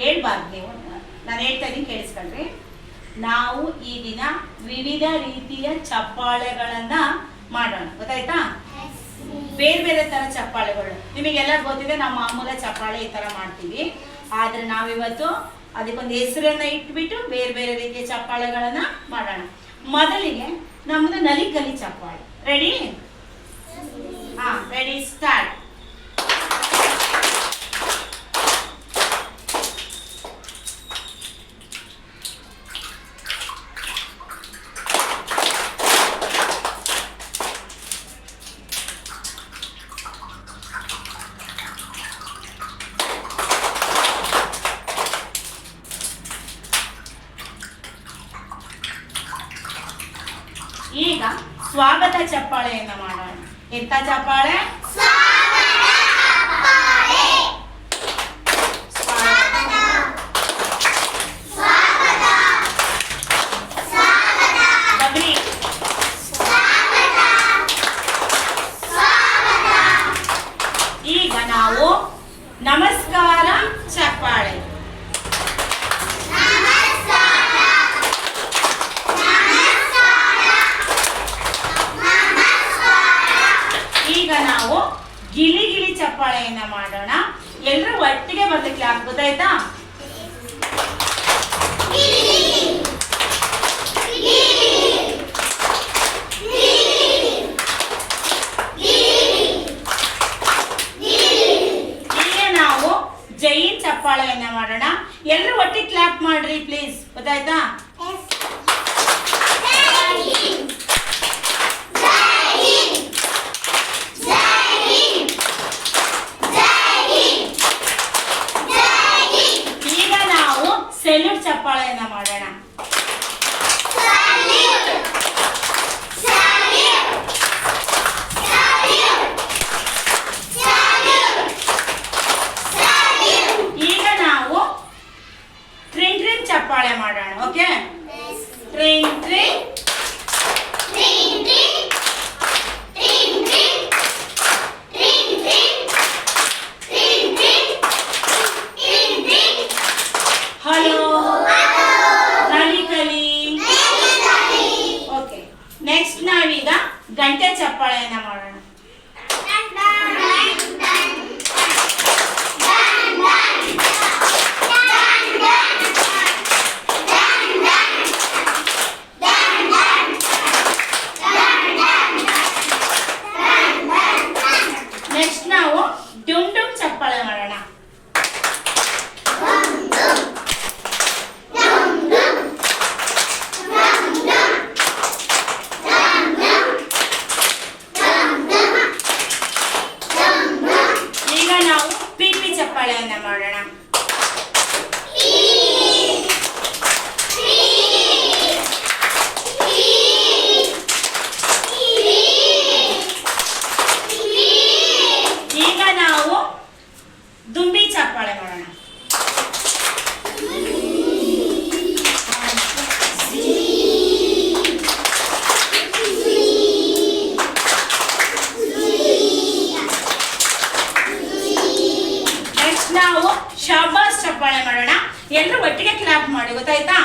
ಹೇಳ್ಬಾರ್ದು ನೀವು ನಾನು ಹೇಳ್ತಾ ಇದ್ದೀನಿ ಕೇಳಿಸ್ಕೊಳ್ರಿ. ನಾವು ಈ ದಿನ ವಿವಿಧ ರೀತಿಯ ಚಪ್ಪಾಳೆಗಳನ್ನ ಮಾಡೋಣ. ಗೊತ್ತಾಯ್ತಾ? ಬೇರೆ ಬೇರೆ ತರ ಚಪ್ಪಾಳೆಗಳು. ನಿಮಗೆಲ್ಲ ಗೊತ್ತಿದೆ ನಾವು ಮಾಮೂಲ ಚಪ್ಪಾಳೆ ಈ ತರ ಮಾಡ್ತೀವಿ. ಆದ್ರೆ ನಾವಿವತ್ತು ಅದಕ್ಕೊಂದು ಹೆಸರನ್ನ ಇಟ್ಬಿಟ್ಟು ಬೇರೆ ಬೇರೆ ರೀತಿಯ ಚಪ್ಪಾಳೆಗಳನ್ನ ಮಾಡೋಣ. ಮೊದಲಿಗೆ ನಮ್ದು ನಲಿಕಲಿ ಚಪ್ಪಾಳೆ. ರೆಡಿ ಹಾ ರೆಡಿ ಸ್ಟಾರ್ಟ್ ಈಗ ಸ್ವಾಗತ ಚಪ್ಪಾಳೆಯನ್ನ ಮಾಡೋಣ. ಎಂತ ಚಪ್ಪಾಳೆ? ಈಗ ನಾವು ಗಿಲಿ ಗಿಲಿ ಚಪ್ಪಾಳೆಯನ್ನ ಮಾಡೋಣ. ಎಲ್ಲರೂ ಒಟ್ಟಿಗೆ ಬರ್ಲಿಕ್ಕೆ ಯಾಕೆ ಗೊತ್ತಾಯ್ತಾ? ಜೈನ್ ಚಪ್ಪಾಳೆಯನ್ನ ಮಾಡೋಣ. ಎಲ್ಲರೂ ಒಟ್ಟಿಗೆ ಕ್ಲಾಪ್ ಮಾಡ್ರಿ ಪ್ಲೀಸ್ ಗೊತ್ತಾಯ್ತಾ? ಸೆಲ್ಯೂಟ್ ಚಪ್ಪಾಳೆಯನ್ನ ಚಪ್ಪಾಳೆಯನ್ನ ಮಾಡೋಣ ನೆಕ್ಸ್ಟ್ ನಾವು ಡುಮ್ ಡುಮ್ ಚಪ್ಪಾಳೆ ಮಾಡೋಣ ಈಗ ನಾವು ಪಿಪಿ ಚಪ್ಪಾಳೆಯನ್ನ ಮಾಡೋಣ ಈಗ ನಾವು ದುಂಬಿ ಚಪ್ಪಾಳೆ ಮಾಡೋಣ ನೆಕ್ಸ್ಟ್ ನಾವು ಶಾಬಾಸ್ ಚಪ್ಪಾಳೆ ಮಾಡೋಣ? ಎಲ್ಲರೂ ಒಟ್ಟಿಗೆ ಕ್ಲಾಪ್ ಮಾಡಿ ಗೊತ್ತಾಯ್ತಾ?